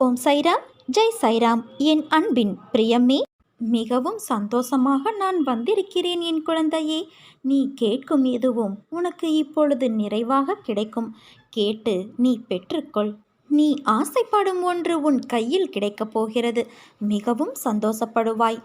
ஓம் சைராம் ஜெய் சைராம். என் அன்பின் பிரியமே மிகவும் சந்தோஷமாக நான் வந்திருக்கிறேன் என் குழந்தையே. நீ கேட்கும் எதுவும் உனக்கு இப்பொழுது நிறைவாக கிடைக்கும். கேட்டு நீ பெற்றுக்கொள். நீ ஆசைப்படும் ஒன்று உன் கையில் கிடைக்கப் போகிறது. மிகவும் சந்தோஷப்படுவாய்.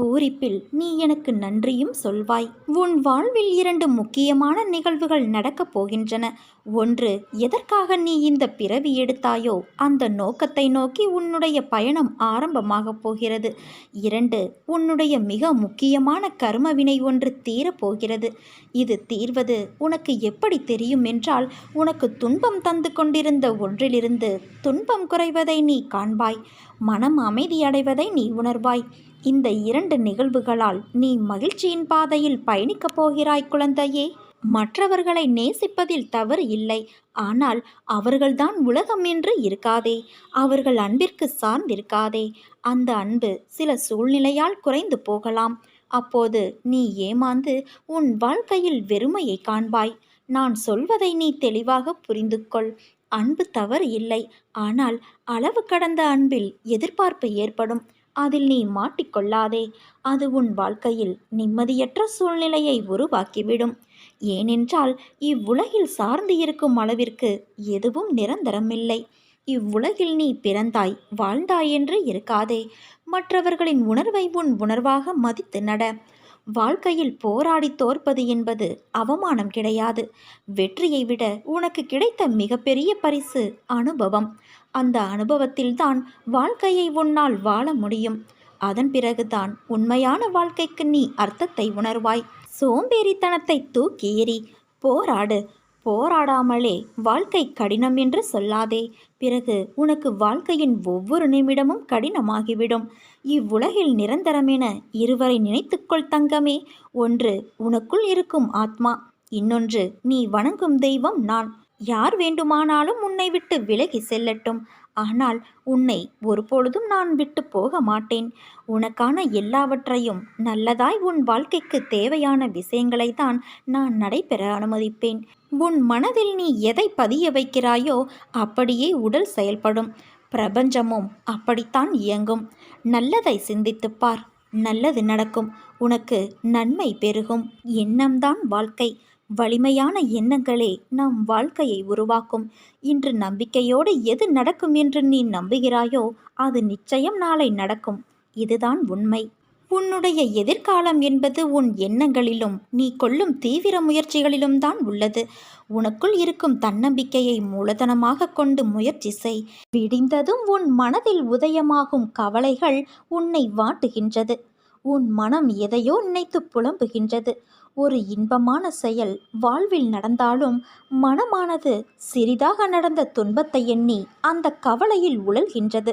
பூரிப்பில் நீ எனக்கு நன்றியும் சொல்வாய். உன் வாழ்வில் இரண்டு முக்கியமான நிகழ்வுகள் நடக்கப் போகின்றன. ஒன்று எதற்காக நீ இந்த பிறவி எடுத்தாயோ அந்த நோக்கத்தை நோக்கி உன்னுடைய பயணம் ஆரம்பமாகப் போகிறது. இரண்டு உன்னுடைய மிக முக்கியமான கர்மவினை ஒன்று தீரப்போகிறது இது தீர்வது உனக்கு எப்படி தெரியும் என்றால் உனக்கு துன்பம் தந்து கொண்டிருந்த ஒன்றிலிருந்து துன்பம் குறைவதை நீ காண்பாய். மனம் அமைதியடைவதை நீ உணர்வாய். இந்த இரண்டு நிகழ்வுகளால் நீ மகிழ்ச்சியின் பாதையில் பயணிக்கப் போகிறாய் குழந்தையே. மற்றவர்களை நேசிப்பதில் தவறு இல்லை. ஆனால் அவர்கள்தான் உலகம் என்று இருக்காதே. அவர்கள் அன்பிற்கு சார்ந்திருக்காதே. அந்த அன்பு சில சூழ்நிலையால் குறைந்து போகலாம். அப்போது நீ ஏமாந்து உன் வாழ்க்கையில் வெறுமையை காண்பாய். நான் சொல்வதை நீ தெளிவாக புரிந்து கொள் அன்பு தவறு இல்லை. ஆனால் அளவு கடந்த அன்பில் எதிர்பார்ப்பு ஏற்படும். அதில் நீ மாட்டிக்கொள்ளாதே. அது உன் வாழ்க்கையில் நிம்மதியற்ற சூழ்நிலையை உருவாக்கிவிடும். ஏனென்றால் இவ்வுலகில் சார்ந்து இருக்கும் அளவிற்கு எதுவும் நிரந்தரமில்லை. இவ்வுலகில் நீ பிறந்தாய் வாழ்ந்தாய் என்று இருக்காதே. மற்றவர்களின் உணர்வை உன் உணர்வாக மதித்து நட. வாழ்க்கையில் போராடி தோற்பது என்பது அவமானம் கிடையாது. வெற்றியை விட உனக்கு கிடைத்த மிகப்பெரிய பரிசு அனுபவம். அந்த அனுபவத்தில்தான் வாழ்க்கையை உன்னால் வாழ முடியும். அதன் பிறகுதான் உண்மையான வாழ்க்கைக்கு நீ அர்த்தத்தை உணர்வாய். சோம்பேறித்தனத்தை தூக்கி எறி போராடு. போராடாமலே வாழ்க்கை கடினம் என்று சொல்லாதே. பிறகு உனக்கு வாழ்க்கையின் ஒவ்வொரு நிமிடமும் கடினமாகிவிடும். இவ்வுலகில் நிரந்தரமென இருவரை நினைத்துக்கொள் தங்கமே. ஒன்று உனக்குள் இருக்கும் ஆத்மா. இன்னொன்று நீ வணங்கும் தெய்வம் நான். யார் வேண்டுமானாலும் உன்னை விட்டு விலகி செல்லட்டும். ஆனால் உன்னை ஒருபொழுதும் நான் விட்டு போக மாட்டேன் உனக்கான எல்லாவற்றையும் நல்லதாய் உன் வாழ்க்கைக்கு தேவையான விஷயங்களை தான் நான் நடைபெற அனுமதிப்பேன். உன் மனதில் நீ எதை பதிய வைக்கிறாயோ அப்படியே உடல் செயல்படும். பிரபஞ்சமும் அப்படித்தான் இயங்கும். நல்லதை சிந்தித்துப் பார். நல்லது நடக்கும். உனக்கு நன்மை பெருகும். எண்ணம்தான் வாழ்க்கை. வலிமையான எண்ணங்களே நம் வாழ்க்கையை உருவாக்கும். இன்று நம்பிக்கையோடு எது நடக்கும் என்று நீ நம்புகிறாயோ அது நிச்சயம் நாளை நடக்கும். இதுதான் உண்மை. உன்னுடைய எதிர்காலம் என்பது உன் எண்ணங்களிலும் நீ கொள்ளும் தீவிர முயற்சிகளிலும் தான் உள்ளது. உனக்குள் இருக்கும் தன்னம்பிக்கையை மூலதனமாக கொண்டு முயற்சி செய். விடிந்ததும் உன் மனதில் உதயமாகும் கவலைகள் உன்னை வாட்டுகின்றது. உன் மனம் எதையோ நினைத்து புலம்புகின்றது. ஒரு இன்பமான செயல் வாழ்வில் நடந்தாலும் மனமானது சிறிதாக நடந்த துன்பத்தை எண்ணி அந்த கவலையில் உழல்கின்றது.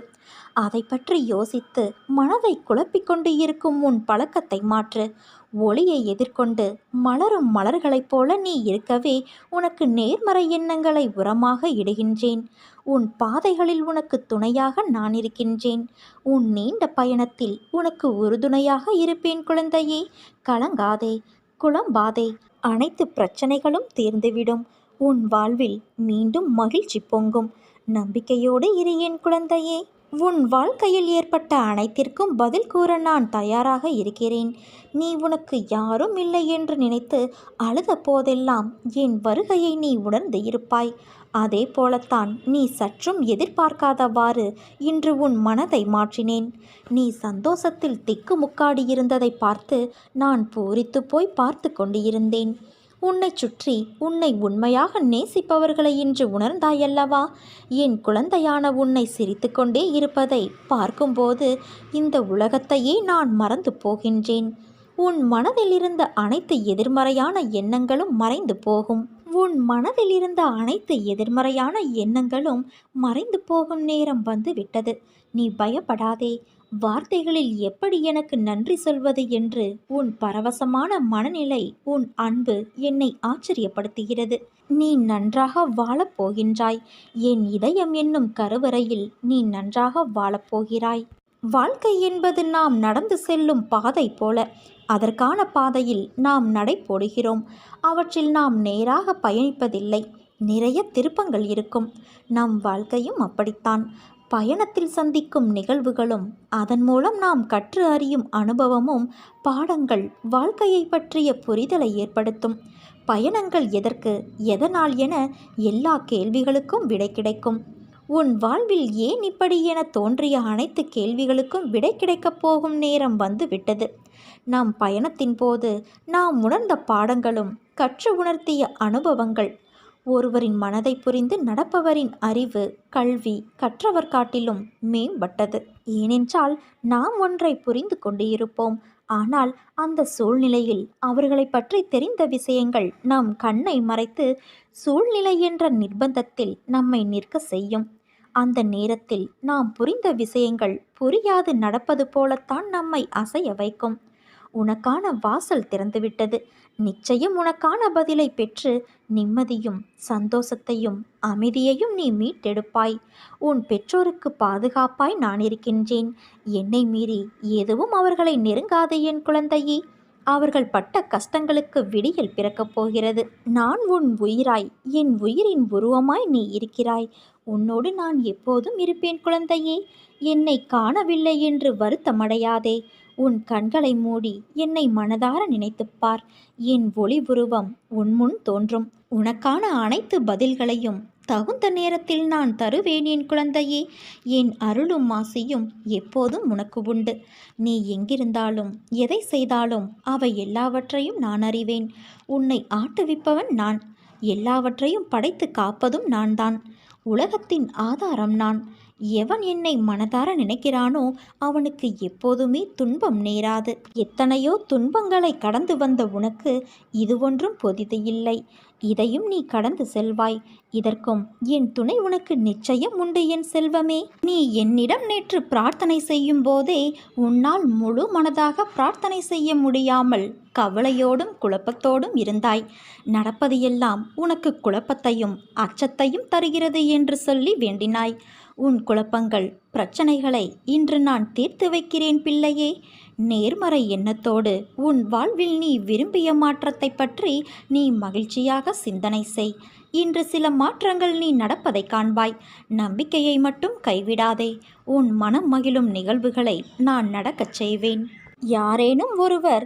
அதை பற்றி யோசித்து மனதை குழப்பிக்கொண்டு இருக்கும் உன் பழக்கத்தை மாற்று. ஒளியை எதிர்கொண்டு மலரும் மலர்களைப் போல நீ இருக்கவே உனக்கு நேர்மறை எண்ணங்களை உரமாக இடுகின்றேன். உன் பாதைகளில் உனக்கு துணையாக நான் இருக்கின்றேன். உன் நீண்ட பயணத்தில் உனக்கு உறுதுணையாக இருப்பேன் குழந்தையே. கலங்காதே. குழம்பாதே. அனைத்து பிரச்சனைகளும் தீர்ந்துவிடும். உன் வாழ்வில் மீண்டும் மகிழ்ச்சி பொங்கும். நம்பிக்கையோடு இரு என் குழந்தையே. உன் வாழ்க்கையில் ஏற்பட்ட அனைத்திற்கும் பதில் கூற நான் தயாராக இருக்கிறேன். நீ உனக்கு யாரும் இல்லை என்று நினைத்து அழுத போதெல்லாம் என் வருகையை நீ உணர்ந்து இருப்பாய். அதே போலத்தான் நீ சற்றும் எதிர்பார்க்காதவாறு இன்று உன் மனதை மாற்றினேன். நீ சந்தோஷத்தில் திக்குமுக்காடியிருந்ததை பார்த்து நான் பூரித்து போய் பார்த்து கொண்டிருந்தேன். உன்னை சுற்றி உன்னை உண்மையாக நேசிப்பவர்களை இன்று உணர்ந்தாயல்லவா? என் குழந்தையான உன்னை சிரித்து கொண்டே இருப்பதை பார்க்கும்போது இந்த உலகத்தையே நான் மறந்து போகின்றேன். உன் மனதில் இருந்த அனைத்து எதிர்மறையான எண்ணங்களும் மறைந்து போகும். உன் மனதில் இருந்த அனைத்து எதிர்மறையான எண்ணங்களும் மறைந்து போகும் நேரம் வந்து விட்டது நீ பயப்படாதே. வார்த்தைகளில் எப்படி எனக்கு நன்றி சொல்வது என்று உன் பரவசமான மனநிலை உன் அன்பு என்னை ஆச்சரியப்படுத்துகிறது. நீ நன்றாக வாழப்போகின்றாய். என் இதயம் என்னும் கருவறையில் நீ நன்றாக வாழப்போகிறாய். வாழ்க்கை என்பது நாம் நடந்து செல்லும் பாதை போல. அதற்கான பாதையில் நாம் நடை போடுகிறோம் அவற்றில் நாம் நேராக பயணிப்பதில்லை. நிறைய திருப்பங்கள் இருக்கும். நம் வாழ்க்கையும் அப்படித்தான். பயணத்தில் சந்திக்கும் நிகழ்வுகளும் அதன் மூலம் நாம் கற்று அறியும் அனுபவமும் பாடங்கள் வாழ்க்கையை பற்றிய புரிதலை ஏற்படுத்தும். பயணங்கள் எதற்கு எதனால் என எல்லா கேள்விகளுக்கும் விடை கிடைக்கும். உன் வாழ்வில் ஏன் இப்படி என தோன்றிய அனைத்து கேள்விகளுக்கும் விடை கிடைக்கப் போகும் நேரம் வந்து விட்டது. நம் பயணத்தின் போது நாம் உணர்ந்த பாடங்களும் கற்று உணர்த்திய அனுபவங்கள் ஒருவரின் மனதை புரிந்து நடப்பவரின் அறிவு கல்வி கற்றவர் காட்டிலும் மேம்பட்டது. ஏனென்றால் நாம் ஒன்றை புரிந்து கொண்டு இருப்போம். ஆனால் அந்த சூழ்நிலையில் அவர்களை பற்றி தெரிந்த விஷயங்கள் நம் கண்ணை மறைத்து சூழ்நிலை என்ற நிர்பந்தத்தில் நம்மை நிற்க செய்யும். அந்த நேரத்தில் நாம் புரிந்த விஷயங்கள் புரியாது நடப்பது போலத்தான் நம்மை அசைய வைக்கும். உனக்கான வாசல் திறந்துவிட்டது. நிச்சயம் உனக்கான பதிலை பெற்று நிம்மதியும் சந்தோஷத்தையும் அமைதியையும் நீ மீட்டெடுப்பாய். உன் பெற்றோருக்கு பாதுகாப்பாய் நான் இருக்கின்றேன். என்னை மீறி எதுவும் அவர்களை நெருங்காது என் குழந்தையே. அவர்கள் பட்ட கஷ்டங்களுக்கு விடியல் பிறக்கப் போகிறது. நான் உன் உயிராய் என் உயிரின் உருவமாய் நீ இருக்கிறாய். உன்னோடு நான் எப்போதும் இருப்பேன் குழந்தையே. என்னை காணவில்லை என்று வருத்தமடையாதே. உன் கண்களை மூடி என்னை மனதார நினைத்துப் பார். என் ஒளி உருவம் உன் முன் தோன்றும். உனக்கான அனைத்து பதில்களையும் தகுந்த நேரத்தில் நான் தருவேன் என் குழந்தையே. என் அருளும் ஆசையும் எப்போதும் உனக்கு உண்டு. நீ எங்கிருந்தாலும் எதை செய்தாலும் அவை எல்லாவற்றையும் நான் அறிவேன். உன்னை ஆட்டுவிப்பவன் நான். எல்லாவற்றையும் படைத்து காப்பதும் நான் தான் உலகத்தின் ஆதாரம் நான். எவன் என்னை மனதார நினைக்கிறானோ அவனுக்கு எப்போதுமே துன்பம் நேராது. எத்தனையோ துன்பங்களை கடந்து வந்த உனக்கு இது ஒன்றும் பொதிது இல்லை. இதையும் நீ கடந்து செல்வாய். இதற்கும் என் துணை உனக்கு நிச்சயம் உண்டு என் செல்வமே. நீ என்னிடம் நேற்று பிரார்த்தனை செய்யும் போதே உன்னால் முழு மனதாக பிரார்த்தனை செய்ய முடியாமல் கவலையோடும் குழப்பத்தோடும் இருந்தாய். நடப்பது எல்லாம் உனக்கு குழப்பத்தையும் அச்சத்தையும் தருகிறது என்று சொல்லி வேண்டினாய். உன் குழப்பங்கள் பிரச்சனைகளை இன்று நான் தீர்த்து வைக்கிறேன் பிள்ளையே. நேர்மறை எண்ணத்தோடு உன் வாழ்வில் நீ விரும்பிய மாற்றத்தை பற்றி நீ மகிழ்ச்சியாக சிந்தனை செய். இன்று சில மாற்றங்கள் நீ நடப்பதை காண்பாய். நம்பிக்கையை மட்டும் கைவிடாதே. உன் மனம் மகிழும் நிகழ்வுகளை நான் நடக்கச் செய்வேன். யாரேனும் ஒருவர்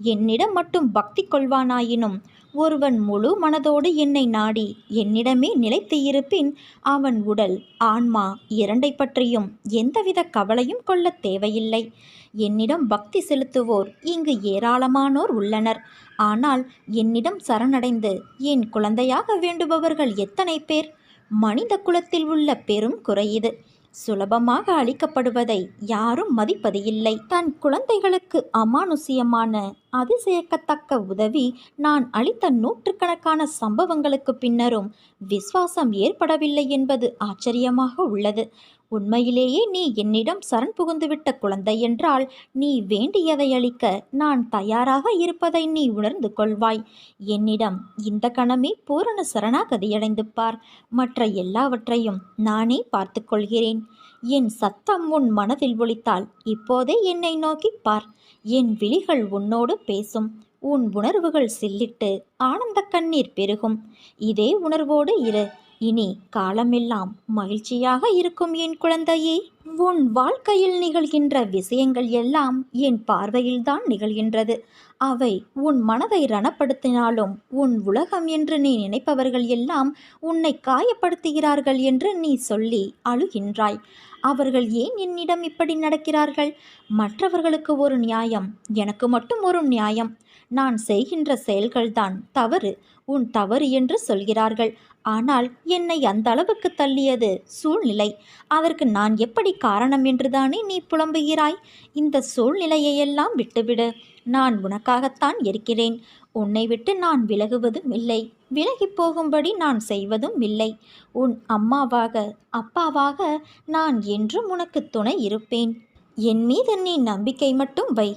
என்னிடம் மட்டும் பக்தி கொள்வானாயினும் ஒருவன் முழு மனதோடு என்னை நாடி என்னிடமே நிலைத்து இருப்பின் அவன் உடல் ஆன்மா இரண்டை பற்றியும் எந்தவித கவலையும் கொள்ளத் தேவையில்லை. என்னிடம் பக்தி செலுத்துவோர் இங்கு ஏராளமானோர் உள்ளனர். ஆனால் என்னிடம் சரணடைந்து என் குழந்தையாக வேண்டுபவர்கள் எத்தனை பேர்? மனித குலத்தில் உள்ள பெரும் குறை இது. சுலபமாக அளிக்கப்படுவதை யாரும் மதிப்பது இல்லை தன் குழந்தைகளுக்கு அமானுஷ்யமான அதிசயக்கத்தக்க உதவி நான் அளித்த நூற்றுக்கணக்கான சம்பவங்களுக்கு பின்னரும் விசுவாசம் ஏற்படவில்லை என்பது ஆச்சரியமாக உள்ளது. உண்மையிலேயே நீ என்னிடம் சரண் புகுந்துவிட்ட குழந்தை என்றால் நீ வேண்டியதை அளிக்க நான் தயாராக இருப்பதை நீ உணர்ந்து கொள்வாய். என்னிடம் இந்த கணமே பூரண சரணாகதியடைந்து பார். மற்ற எல்லாவற்றையும் நானே பார்த்துக்கொள்கிறேன் என் சத்தம் உன் மனதில் ஒழித்தால் இப்போதே என்னை நோக்கி பார். என் விழிகள் உன்னோடு பேசும். உன் உணர்வுகள் சில்லிட்டு ஆனந்த கண்ணீர் பெருகும். இதே உணர்வோடு இரு. இனி காலமெல்லாம் மகிழ்ச்சியாக இருக்கும் என் குழந்தையே. உன் வாழ்க்கையில் நிகழ்கின்ற விஷயங்கள் எல்லாம் என் பார்வையில்தான் நிகழ்கின்றது. அவை உன் மனதை ரணப்படுத்தினாலும் உன் உலகம் என்று நீ நினைப்பவர்கள் எல்லாம் உன்னை காயப்படுத்துகிறார்கள் என்று நீ சொல்லி அழுகின்றாய். அவர்கள் ஏன் என்னிடம் இப்படி நடக்கிறார்கள்? மற்றவர்களுக்கு ஒரு நியாயம் எனக்கு மட்டும் ஒரு நியாயம். நான் செய்கின்ற செயல்கள்தான் தவறு உன் தவறு என்று சொல்கிறார்கள். ஆனால் என்னை அந்த அளவுக்கு தள்ளியது சூழ்நிலை. அதற்கு நான் எப்படி காரணம் என்றுதானே நீ புலம்புகிறாய்? இந்த சூழ்நிலையையெல்லாம் விட்டுவிடு. நான் உனக்காகத்தான் இருக்கிறேன். உன்னை விட்டு நான் விலகுவதும் இல்லை. விலகி போகும்படி நான் செய்வதும் இல்லை. உன் அம்மாவாக அப்பாவாக நான் என்றும் உனக்கு துணை இருப்பேன். என் மீது நீ நம்பிக்கை மட்டும் வை.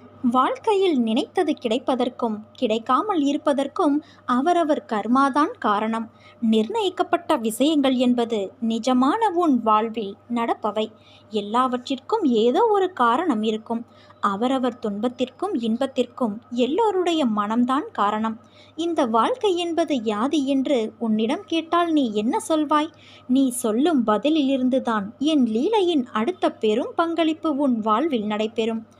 வாழ்க்கையில் நினைத்தது கிடைப்பதற்கும் கிடைக்காமல் இருப்பதற்கும் அவரவர் கர்மாதான் காரணம். நிர்ணயிக்கப்பட்ட விஷயங்கள் என்பது நிஜமான உன் வாழ்வில் நடப்பவை. எல்லாவற்றிற்கும் ஏதோ ஒரு காரணம் இருக்கும். அவரவர் துன்பத்திற்கும் இன்பத்திற்கும் எல்லோருடைய மனம்தான் காரணம். இந்த வாழ்க்கை என்பது யாது என்று உன்னிடம் கேட்டால் நீ என்ன சொல்வாய்? நீ சொல்லும் பதிலிலிருந்துதான் என் லீலையின் அடுத்த பெரும் பங்களிப்பு உன் வாழ்வில் நடைபெறும்.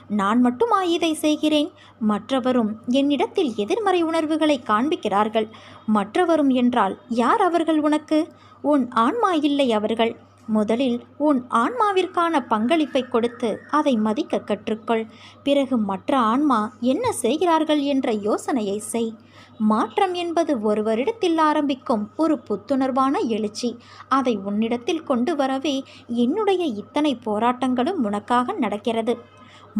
நான் மட்டுமா இதை செய்கிறேன்? மற்றவரும் என்னிடத்தில் எதிர்மறை உணர்வுகளை காண்பிக்கிறார்கள். மற்றவரும் என்றால் யார் அவர்கள் உனக்கு? உன் ஆன்மா இல்லை அவர்கள். முதலில் உன் ஆன்மாவிற்கான பங்களிப்பை கொடுத்து அதை மதிக்க கற்றுக்கொள். பிறகு மற்ற ஆன்மா என்ன செய்கிறார்கள் என்ற யோசனையை செய். மாற்றம் என்பது ஒருவரிடத்தில் ஆரம்பிக்கும் ஒரு புத்துணர்வான எழுச்சி. அதை உன்னிடத்தில் கொண்டு வரவே என்னுடைய இத்தனை போராட்டங்களும் உனக்காக நடக்கிறது.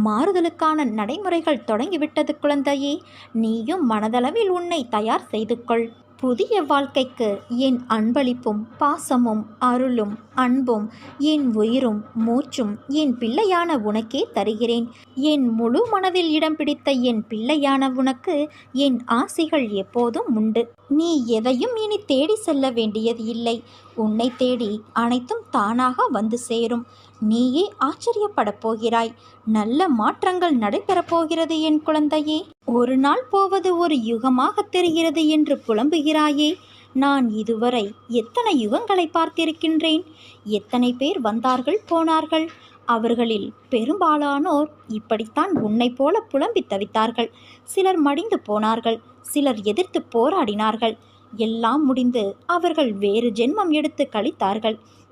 மாறுதலுக்கான நடைமுறைகள் தொடங்கிவிட்டது குழந்தையே. நீயும் மனதளவில் உன்னை தயார் செய்து கொள் புதிய வாழ்க்கைக்கு என் அன்பளிப்பும் பாசமும் அருளும் அன்பும் என் உயிரும் மூச்சும் என் பிள்ளையான உனக்கே தருகிறேன். என் முழு மனதில் இடம் பிடித்த என் பிள்ளையான உனக்கு என் ஆசைகள் எப்போதும் உண்டு. நீ எதையும் இனி தேடி செல்ல வேண்டியது இல்லை. உன்னை தேடி அனைத்தும் தானாக வந்து சேரும். நீயே ஆச்சரியப்படப் போகிறாய். நல்ல மாற்றங்கள் நடைபெறப் போகிறது என் குழந்தையே. ஒரு நாள் போவது ஒரு யுகமாக தெரிகிறது என்று புலம்புகிறாயே. நான் இதுவரை எத்தனை யுகங்களை பார்த்திருக்கின்றேன். எத்தனை பேர் வந்தார்கள் போனார்கள். அவர்களில் பெரும்பாலானோர் இப்படித்தான் உன்னை போல புலம்பி தவித்தார்கள். சிலர் மடிந்து போனார்கள் சிலர் எதிர்த்து போராடினார்கள். எல்லாம் முடிந்து அவர்கள் வேறு ஜென்மம் எடுத்து கழித்தார்கள்.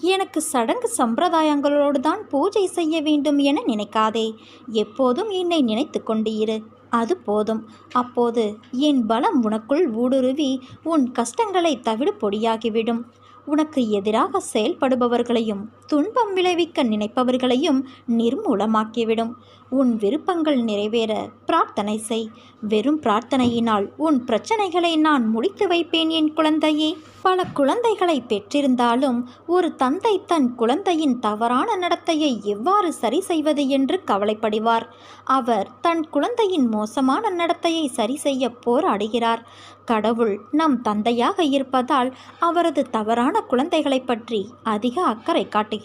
எனக்கு சடங்கு சம்பிரதாயங்களோடு தான் பூஜை செய்ய வேண்டும் என நினைக்காதே. எப்போதும் என்னை நினைத்து கொண்டு இரு. அது போதும். அப்போது என் பலம் உனக்குள் ஊடுருவி உன் கஷ்டங்களை தவிடு பொடியாகிவிடும். உனக்கு எதிராக செயல்படுபவர்களையும் துன்பம் விளைவிக்க நினைப்பவர்களையும் நிர்மூலமாக்கிவிடும். உன் விருப்பங்கள் நிறைவேற பிரார்த்தனை செய். வெறும் பிரார்த்தனையினால் உன் பிரச்சனைகளை நான் முடித்து வைப்பேன் என் குழந்தையே. பல குழந்தைகளை பெற்றிருந்தாலும் ஒரு தந்தை தன் குழந்தையின் தவறான நடத்தையை எவ்வாறு சரி செய்வது என்று கவலைப்படுவார். அவர் தன் குழந்தையின் மோசமான நடத்தையை சரி செய்ய போராடுகிறார். கடவுள் நம் தந்தையாக இருப்பதால் அவரது தவறான குழந்தைகளை பற்றி அதிக அக்கறை காட்டுகிறார்.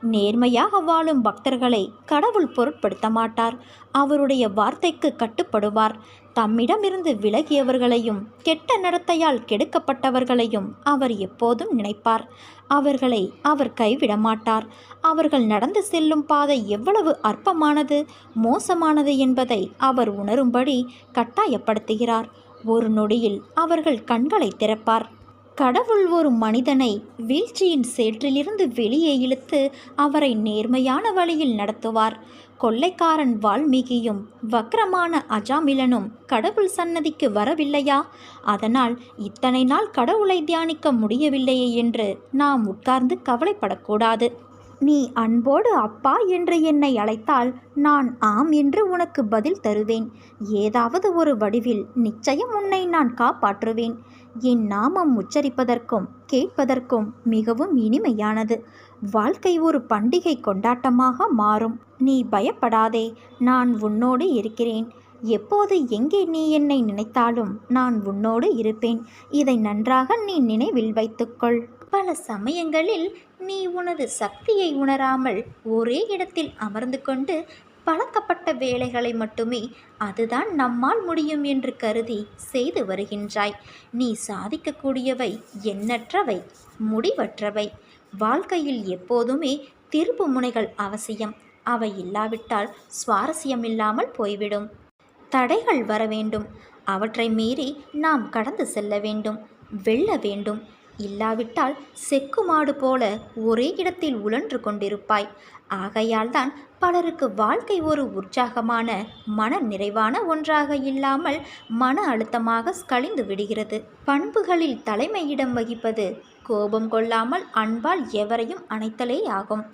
நேர்மையாக வாழும் பக்தர்களை கடவுள் பொருட்படுத்த மாட்டார். அவருடைய வார்த்தைக்கு கட்டுப்படுவார். தம்மிடமிருந்து விலகியவர்களையும் கெட்ட நடத்தையால் கெடுக்கப்பட்டவர்களையும் அவர் எப்போதும் நினைப்பார். அவர்களை அவர் கைவிட மாட்டார். அவர்கள் நடந்து செல்லும் பாதை எவ்வளவு அற்பமானது மோசமானது என்பதை அவர் உணரும்படி கட்டாயப்படுத்துகிறார். ஒரு நொடியில் அவர்கள் கண்களை திறப்பார். கடவுள் ஒரு மனிதனை வீழ்ச்சியின் சேற்றிலிருந்து வெளியே இழுத்து அவரை நேர்மையான வழியில் நடத்துவார். கொள்ளைக்காரன் வால்மீகியும் வக்ரமான அஜாமிலனும் கடவுள் சன்னதிக்கு வரவில்லையா? அதனால் இத்தனை நாள் கடவுளை தியானிக்க முடியவில்லையே என்று நாம் உட்கார்ந்து கவலைப்படக்கூடாது. நீ அன்போடு அப்பா என்று என்னை அழைத்தால் நான் ஆம் என்று உனக்கு பதில் தருவேன். ஏதாவது ஒரு வடிவில் நிச்சயம் உன்னை நான் காப்பாற்றுவேன். என் நாமம் உச்சரிப்பதற்கும் கேட்பதற்கும் மிகவும் இனிமையானது. வாழ்க்கை ஒரு பண்டிகை கொண்டாட்டமாக மாறும். நீ பயப்படாதே நான் உன்னோடு இருக்கிறேன். எப்போது எங்கே நீ என்னை நினைத்தாலும் நான் உன்னோடு இருப்பேன். இதை நன்றாக நீ நினைவில் வைத்துக்கொள். பல சமயங்களில் நீ உனது சக்தியை உணராமல் ஒரே இடத்தில் அமர்ந்து கொண்டு பழக்கப்பட்ட வேலைகளை மட்டுமே அதுதான் நம்மால் முடியும் என்று கருதி செய்து வருகின்றாய். நீ சாதிக்கக்கூடியவை எண்ணற்றவை முடிவற்றவை. வாழ்க்கையில் எப்போதுமே திருப்பு முனைகள் அவசியம். அவை இல்லாவிட்டால் சுவாரஸ்யம் இல்லாமல் போய்விடும். தடைகள் வர வேண்டும் அவற்றை மீறி நாம் கடந்து செல்ல வேண்டும். வெல்ல வேண்டும். இல்லாவிட்டால் செக்கு மாடு போல ஒரே இடத்தில் உழன்று கொண்டிருப்பாய். ஆகையால் தான் பலருக்கு வாழ்க்கை ஒரு உற்சாகமான மன நிறைவான ஒன்றாக இல்லாமல் மன அழுத்தமாக கழிந்து விடுகிறது. பண்புகளில் தலைமையிடம் வகிப்பது கோபம் கொள்ளாமல் அன்பால் எவரையும் அணைத்தலே ஆகும்.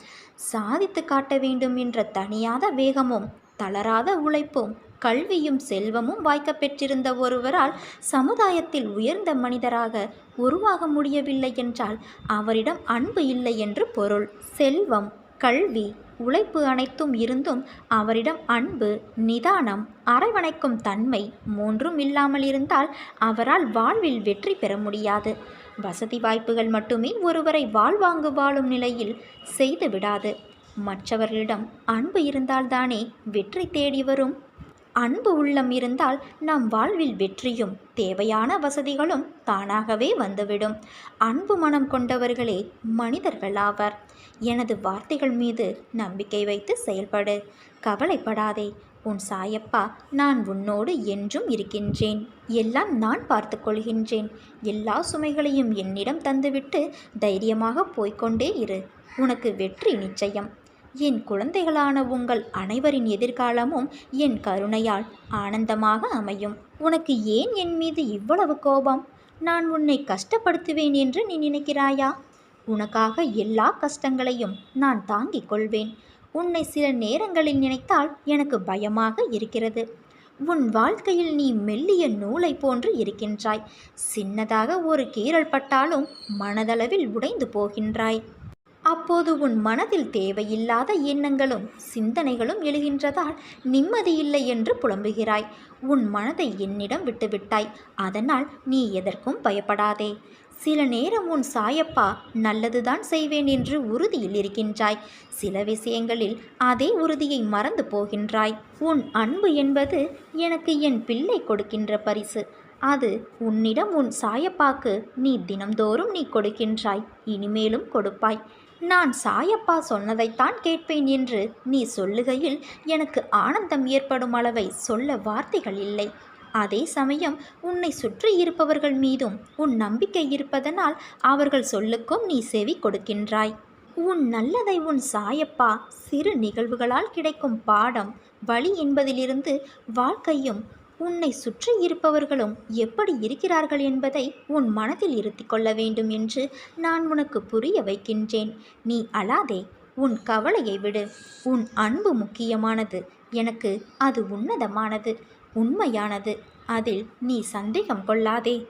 சாதித்து காட்ட வேண்டும் என்ற தனியாத வேகமும் தளராத உழைப்பும் கல்வியும் செல்வமும் வாய்க்க பெற்றிருந்த ஒருவரால் சமுதாயத்தில் உயர்ந்த மனிதராக உருவாக முடியவில்லை என்றால் அவரிடம் அன்பு இல்லை என்று பொருள். செல்வம் கல்வி உழைப்பு அனைத்தும் இருந்தும் அவரிடம் அன்பு நிதானம் அரவணைக்கும் தன்மை மூன்றும் இல்லாமல் இருந்தால் அவரால் வாழ்வில் வெற்றி பெற முடியாது. வசதி வாய்ப்புகள் மட்டுமே ஒருவரை வாழ்வாங்கு வாழும் நிலையில் செய்து விடாது மற்றவர்களிடம் அன்பு இருந்தால்தானே வெற்றி தேடி வரும். அன்பு உள்ளம் இருந்தால் நம் வாழ்வில் வெற்றியும் தேவையான வசதிகளும் தானாகவே வந்துவிடும். அன்பு மனம் கொண்டவர்களே மனிதர்கள் ஆவர் எனது வார்த்தைகள் மீது நம்பிக்கை வைத்து செயல்படு. கவலைப்படாதே. உன் சாயப்பா நான் உன்னோடு என்றும் இருக்கின்றேன். எல்லாம் நான் பார்த்து கொள்கின்றேன். எல்லா சுமைகளையும் என்னிடம் தந்துவிட்டு தைரியமாக போய்க்கொண்டே இரு. உனக்கு வெற்றி நிச்சயம். என் குழந்தைகளான உங்கள் அனைவரின் எதிர்காலமும் என் கருணையால் ஆனந்தமாக அமையும். உனக்கு ஏன் என் மீது இவ்வளவு கோபம்? நான் உன்னை கஷ்டப்படுத்துவேன் என்று நீ நினைக்கிறாயா? உனக்காக எல்லா கஷ்டங்களையும் நான் தாங்கிக் கொள்வேன். உன்னை சில நேரங்களில் நினைத்தால் எனக்கு பயமாக இருக்கிறது. உன் வாழ்க்கையில் நீ மெல்லிய நூலை போன்று இருக்கின்றாய். சின்னதாக ஒரு கீறல் பட்டாலும் மனதளவில் உடைந்து போகின்றாய். அப்போது உன் மனதில் தேவையில்லாத எண்ணங்களும் சிந்தனைகளும் எழுகின்றதால் நிம்மதியில்லை என்று புலம்புகிறாய். உன் மனதை என்னிடம் விட்டுவிட்டாய். அதனால் நீ எதற்கும் பயப்படாதே. சில நேரம் உன் சாயப்பா நல்லதுதான் செய்வேன் என்று உறுதியில் இருக்கின்றாய். சில விஷயங்களில் அதே உறுதியை மறந்து போகின்றாய். உன் அன்பு என்பது எனக்கு என் பிள்ளை கொடுக்கின்ற பரிசு. அது உன்னிடம் உன் சாயப்பாக்கு நீ தினம்தோறும் நீ கொடுக்கின்றாய். இனிமேலும் கொடுப்பாய். நான் சாயப்பா சொன்னதைத்தான் கேட்பேன் என்று நீ சொல்லுகையில் எனக்கு ஆனந்தம் ஏற்படும் அளவை சொல்ல வார்த்தைகள் இல்லை. அதே சமயம் உன்னை சுற்றி இருப்பவர்கள் மீதும் உன் நம்பிக்கை இருப்பதனால் அவர்கள் சொல்லுக்கும் நீ செவி கொடுக்கின்றாய். உன் நல்லதை உன் சாயப்பா சிறு நிகழ்வுகளால் கிடைக்கும் பாடம் வழி என்பதிலிருந்து வாழ்க்கையும் உன்னை சுற்றி இருப்பவர்களும் எப்படி இருக்கிறார்கள் என்பதை உன் மனதில் இருத்தி கொள்ள வேண்டும் என்று நான் உனக்கு புரிய வைக்கின்றேன். நீ அழாதே உன் கவலையை விடு. உன் அன்பு முக்கியமானது. எனக்கு அது உன்னதமானது உண்மையானது. அதில் நீ சந்தேகம் கொள்ளாதே.